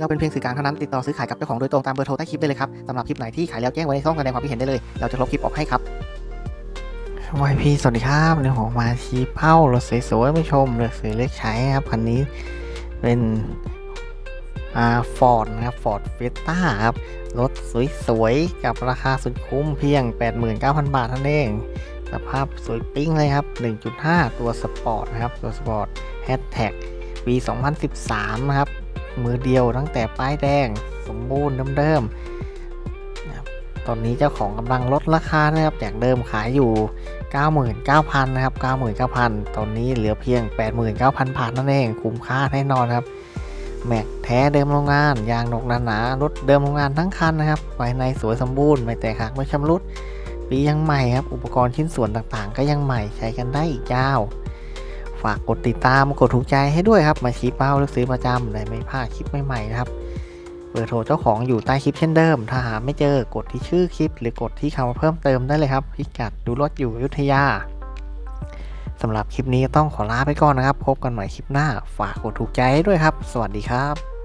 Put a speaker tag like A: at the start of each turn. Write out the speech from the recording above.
A: เราเป็นเพียงสื่อกลางเท่านั้นติดต่อซื้อขายกับเจ้าของโดยตรงตามเบอร์โทรใต้คลิปได้เลยครับสำหรับคลิปไหนที่ขายแล้วแจ้งไว้ในช่องแสดงความคิดเห็นได้เลย เราจะลบคลิปออกให้ครับวายพีสวัสดีครับวันนี้ผมมาชี้เป้ารถสวยๆไม่ชมเลยสวยเล็กใช้ครับคันนี้เป็นอ่าฟอร์ดนะครับฟอร์ดเฟสต้าครับรถสวยๆกับราคาสุดคุ้มเพียง 89,000 บาทเท่านั้นเองสภาพสวยปิ้งเลยครับ 1.5 ตัวสปอร์ตนะครับ ตัวสปอร์ตแฮชแท็กปี 2013 นะครับ มือเดียวตั้งแต่ป้ายแดงสมบูรณ์เดิมๆตอนนี้เจ้าของกำลังลดราคานะครับจากเดิมขายอยู่ 99,000นะครับ99,000 ตอนนี้เหลือเพียง 89,000บาทนั่นเองคุ้มค่าแน่นอนครับแม็กแท้เดิมโรงงาน ยางนกหนาๆรถเดิมโรงงานทั้งคันนะครับภายในสวยสมบูรณ์ไม่แตกหักไม่ชำรุดปียังใหม่ครับ อุปกรณ์ชิ้นส่วนต่างๆ ก็ยังใหม่ใช้กันได้อีกยาว ฝากกดติดตามกดถูกใจให้ด้วยครับ มาชี้เป้าเลือกซื้อประจำได้ไม่พลาดคลิปใหม่ๆนะครับเบอร์โทรเจ้าของอยู่ใต้คลิปเช่นเดิม ถ้าหาไม่เจอกดที่ชื่อคลิป หรือกดที่คำว่าเพิ่มเติมได้เลยครับ พิกัดดูรถอยู่ยุธยาสำหรับคลิปนี้ต้องขอลาไปก่อนนะครับ พบกันใหม่คลิปหน้า ฝากกดถูกใจให้ด้วยครับ สวัสดีครับ